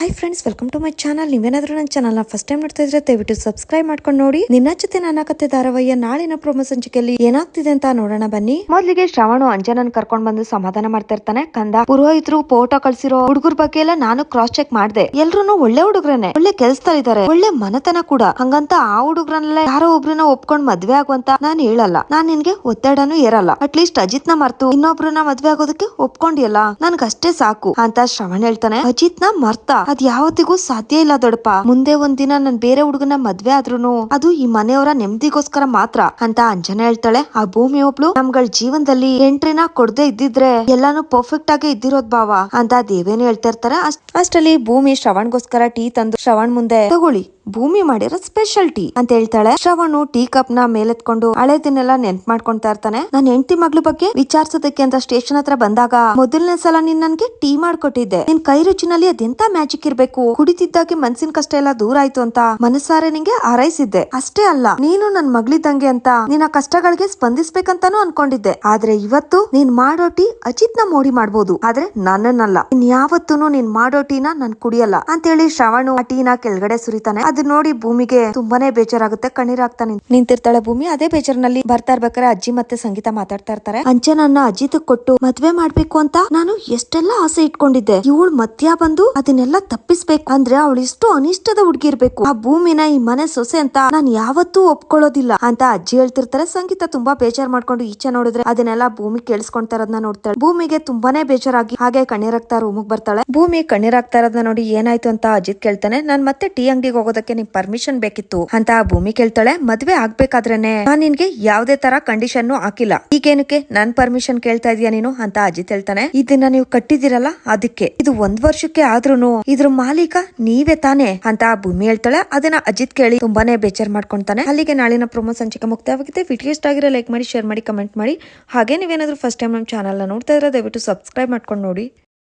Hi friends welcome to my channel ನೀವೇನಾದ್ರೂ ನನ್ನ channel first time ನೋಡ್ತಾ ಇದ್ರೆ ದಯವಿಟ್ಟು ಸಬ್ಸ್ಕ್ರೈಬ್ ಮಾಡ್ಕೊಂಡು ನೋಡಿ. ನಿನ್ನ ಜೊತೆ ನನ್ನ ಕತೆ ಧಾರಾವಾಹಿಯ ನಾಳಿನ ಪ್ರೊಮೋ ಸಂಚಿಕೆಯಲ್ಲಿ ಏನಾಗ್ತಿದೆ ಅಂತ ನೋಡೋಣ ಬನ್ನಿ. ಮೊದಲಿಗೆ ಶ್ರವಣ ಅಂಜನನ್ ಕರ್ಕೊಂಡ್ ಬಂದು ಸಮಾಧಾನ ಮಾಡ್ತಾ ಇರ್ತಾನೆ. ಕಂದ, ಪುರೋಹಿತರು ಫೋಟೋ ಕಳ್ಸಿರೋ ಹುಡುಗರ ಬಗ್ಗೆ ಎಲ್ಲ ನಾನು ಕ್ರಾಸ್ ಚೆಕ್ ಮಾಡ್ದೆ. ಎಲ್ರು ಒಳ್ಳೆ ಹುಡುಗ್ರನೆ ಒಳ್ಳೆ ಕೆಲ್ಸದಲ್ಲಿದ್ದಾರೆ ಒಳ್ಳೆ ಮನತನ ಕೂಡ. ಹಂಗಂತ ಆ ಹುಡುಗ್ರನ್ನೆಲ್ಲ ಯಾರೋ ಒಬ್ರನ್ನ ಒಪ್ಕೊಂಡ್ ಮದ್ವೆ ಆಗುವಂತ ನಾನ್ ಹೇಳಲ್ಲ. ನಾನ್ ನಿನ್ಗೆ ಒತ್ತಡನೂ ಇರಲ್ಲ ಅಟ್ಲೀಸ್ಟ್ ಅಜಿತ್ನ ಮರ್ತು ಇನ್ನೊಬ್ರನ್ನ ಮದ್ವೆ ಆಗೋದಕ್ಕೆ ಒಪ್ಕೊಂಡಿಯಲ್ಲ. ನನ್ಗಷ್ಟೇ ಸಾಕು ಅಂತ ಶ್ರವಣ್ ಹೇಳ್ತಾನೆ. ಅಜಿತ್ನ ಮರ್ತ. ಅದ್ ಯಾವತ್ತಿಗೂ ಸಾಧ್ಯ ಇಲ್ಲ ದೊಡ್ಡಪ್ಪ. ಮುಂದೆ ಒಂದಿನ ನನ್ ಬೇರೆ ಹುಡುಗನ ಮದ್ವೆ ಆದ್ರೂನು ಅದು ಈ ಮನೆಯವರ ನೆಮ್ಮದಿಗೋಸ್ಕರ ಮಾತ್ರ ಅಂತ ಅಂಜನಾ ಹೇಳ್ತಾಳೆ. ಆ ಭೂಮಿ ಒಬ್ಳು ನಮ್ಗಳ ಜೀವನದಲ್ಲಿ ಎಂಟ್ರಿನ ಕೊಡದೆ ಇದ್ದಿದ್ರೆ ಎಲ್ಲಾನು ಪರ್ಫೆಕ್ಟ್ ಆಗಿ ಇದ್ದಿರೋದ್ ಬಾವ ಅಂತ ದೇವೇನು ಹೇಳ್ತಾ ಇರ್ತಾರೆ. ಅಷ್ಟ್- ಅಷ್ಟರಲ್ಲಿ ಭೂಮಿ ಶ್ರವಣ್ಗೋಸ್ಕರ ಟೀ ತಂದು ಶ್ರವಣ್ ಮುಂದೆ, ತಗೊಳ್ಳಿ ಭೂಮಿ ಮಾಡಿರೋ ಸ್ಪೆಷಲ್ ಟೀ ಅಂತ ಹೇಳ್ತಾಳೆ. ಶ್ರವಣು ಟೀ ಕಪ್ನ ಮೇಲೆತ್ಕೊಂಡು ಹಳೆದನ್ನೆಲ್ಲ ನೆನ್ಪ್ ಮಾಡ್ಕೊಂತಾ ಇರ್ತಾನೆ. ನನ್ನ ಹೆಂಡತಿ ಮಗಳ ಬಗ್ಗೆ ವಿಚಾರಿಸೋದಕ್ಕೆ ಅಂತ ಸ್ಟೇಷನ್ ಹತ್ರ ಬಂದಾಗ ಮೊದಲನೇ ಸಲ ನೀನ್ ನನ್ಗೆ ಟೀ ಮಾಡ್ಕೊಟ್ಟಿದ್ದೆ. ನಿನ್ ಕೈ ರುಚಿನಲ್ಲಿ ಅದೆಂತ ಮ್ಯಾಜಿಕ್ ಇರ್ಬೇಕು? ಕುಡಿತಿದ್ದಾಗೆ ಮನ್ಸಿನ ಕಷ್ಟ ಎಲ್ಲ ದೂರ ಆಯ್ತು ಅಂತ ಮನಸಾರೆ ನಿಂಗೆ ಹಾರೈಸಿದ್ದೆ. ಅಷ್ಟೇ ಅಲ್ಲ, ನೀನು ನನ್ ಮಗಳಿದ್ದಂಗೆ ಅಂತ ನಿನ್ನ ಕಷ್ಟಗಳಿಗೆ ಸ್ಪಂದಿಸ್ಬೇಕಂತಾನು ಅನ್ಕೊಂಡಿದ್ದೆ. ಆದ್ರೆ ಇವತ್ತು ನೀನ್ ಮಾಡೋ ಟೀ ಅಜಿತ್ನ ಮೋಡಿ ಮಾಡ್ಬೋದು. ಆದ್ರೆ ನನ್ನನ್ನಲ್ಲ. ಇನ್ ಯಾವತ್ತೂ ನೀನ್ ಮಾಡೋ ಟೀನ ನಾನ್ ಕುಡಿಯಲ್ಲ. ಅಂತೇಳಿ ಶ್ರವಣು ಆ ಟೀನ ಕೆಳಗಡೆ ಸುರಿತಾನೆ. ಅದ್ ನೋಡಿ ಭೂಮಿಗೆ ತುಂಬಾನೇ ಬೇಜಾರಾಗುತ್ತೆ. ಕಣ್ಣೀರಾಗ್ತಾ ನಿಂತ್- ನಿಂತಿರ್ತಾಳೆ ಭೂಮಿ. ಅದೇ ಬೇಜಾರಿನಲ್ಲಿ ಬರ್ತಾ ಇರ್ಬೇಕಾದ್ರೆ ಅಜ್ಜಿ ಮತ್ತೆ ಸಂಗೀತ ಮಾತಾಡ್ತಾ ಇರ್ತಾರೆ. ಅಂಚನನ್ನ ಅಜಿತ್ ಕೊಟ್ಟು ಮದ್ವೆ ಮಾಡ್ಬೇಕು ಅಂತ ನಾನು ಎಷ್ಟೆಲ್ಲ ಆಸೆ ಇಟ್ಕೊಂಡಿದ್ದೆ. ಇವಳು ಮಧ್ಯ ಬಂದು ಅದನ್ನೆಲ್ಲ ತಪ್ಪಿಸ್ಬೇಕು. ಅಂದ್ರೆ ಅವಳು ಇಷ್ಟು ಅನಿಷ್ಟದ ಹುಡುಗಿ ಇರ್ಬೇಕು. ಆ ಭೂಮಿನ, ಈ ಮನೆ ಸೊಸೆ ಅಂತ ನಾನ್ ಯಾವತ್ತೂ ಒಪ್ಕೊಳ್ಳೋದಿಲ್ಲ ಅಂತ ಅಜ್ಜಿ ಹೇಳ್ತಿರ್ತಾರೆ. ಸಂಗೀತ ತುಂಬಾ ಬೇಜಾರ್ ಮಾಡ್ಕೊಂಡು ಈಚೆ ನೋಡಿದ್ರೆ ಅದನ್ನೆಲ್ಲ ಭೂಮಿ ಕೇಳಿಸ್ಕೊಂತಾ ಇರೋದನ್ನ ನೋಡ್ತಾಳೆ. ಭೂಮಿಗೆ ತುಂಬಾನೇ ಬೇಜಾರಾಗಿ ಹಾಗೆ ಕಣ್ಣೀರಾಗ್ತಾ ರೂಮಿಗೆ ಬರ್ತಾಳೆ. ಭೂಮಿ ಕಣ್ಣೀರಾಗ್ತಾ ಇರೋದನ್ನ ನೋಡಿ ಏನಾಯ್ತು ಅಂತ ಅಜಿತ್ ಕೇಳ್ತಾನೆ. ನಾನ್ ಮತ್ತೆ ಟೀ ಅಂಗಡಿಗೆ ಹೋಗೋದಕ್ಕೆ ನಿಮ್ ಪರ್ಮಿಷನ್ ಬೇಕಿತ್ತು. ಅಂತ ಭೂಮಿ ಕೇಳ್ತಾಳೆ. ಮದ್ವೆ ಆಗ್ಬೇಕಾದ್ರೇನೆ ನಾನ್ ನಿನ್ಗೆ ಯಾವ್ದೇ ತರ ಕಂಡೀಷನ್ ಹಾಕಿಲ್ಲ. ಈಗೇನಕ್ಕೆ ನನ್ ಪರ್ಮಿಷನ್ ಕೇಳ್ತಾ ಇದೀಯ ನೀನು? ಅಂತ ಅಜಿತ್ ಹೇಳ್ತಾನೆ. ಇದನ್ನ ನೀವು ಕಟ್ಟಿದಿರಲ್ಲ ಅದಕ್ಕೆ. ಇದು ಒಂದ್ ವರ್ಷಕ್ಕೆ ಆದ್ರೂನು ಇದ್ರ ಮಾಲೀಕ ನೀವೇ ತಾನೆ? ಅಂತ ಭೂಮಿ ಹೇಳ್ತಾಳೆ. ಅದನ್ನ ಅಜಿತ್ ಕೇಳಿ ತುಂಬಾನೇ ಬೇಜಾರ್ ಮಾಡ್ಕೊಂತಾನೆ. ಅಲ್ಲಿಗೆ ನಾಳಿನ ಪ್ರಮೋ ಸಂಚಿಕೆ ಮುಕ್ತವಾಗಿದೆ ವಿಡಿಯೋ ಇಷ್ಟ ಆಗಿರೋ ಲೈಕ್ ಮಾಡಿ ಶೇರ್ ಮಾಡಿ ಕಮೆಂಟ್ ಮಾಡಿ. ಹಾಗೆ ನೀವೇನಾದ್ರೂ ಫಸ್ಟ್ ಟೈಮ್ ನಮ್ಮ ಚಾನಲ್ ನೋಡ್ತಾ ಇದ್ರೆ ದಯವಿಟ್ಟು ಸಬ್ಸ್ಕ್ರೈಬ್ ಮಾಡ್ಕೊಂಡು ನೋಡಿ.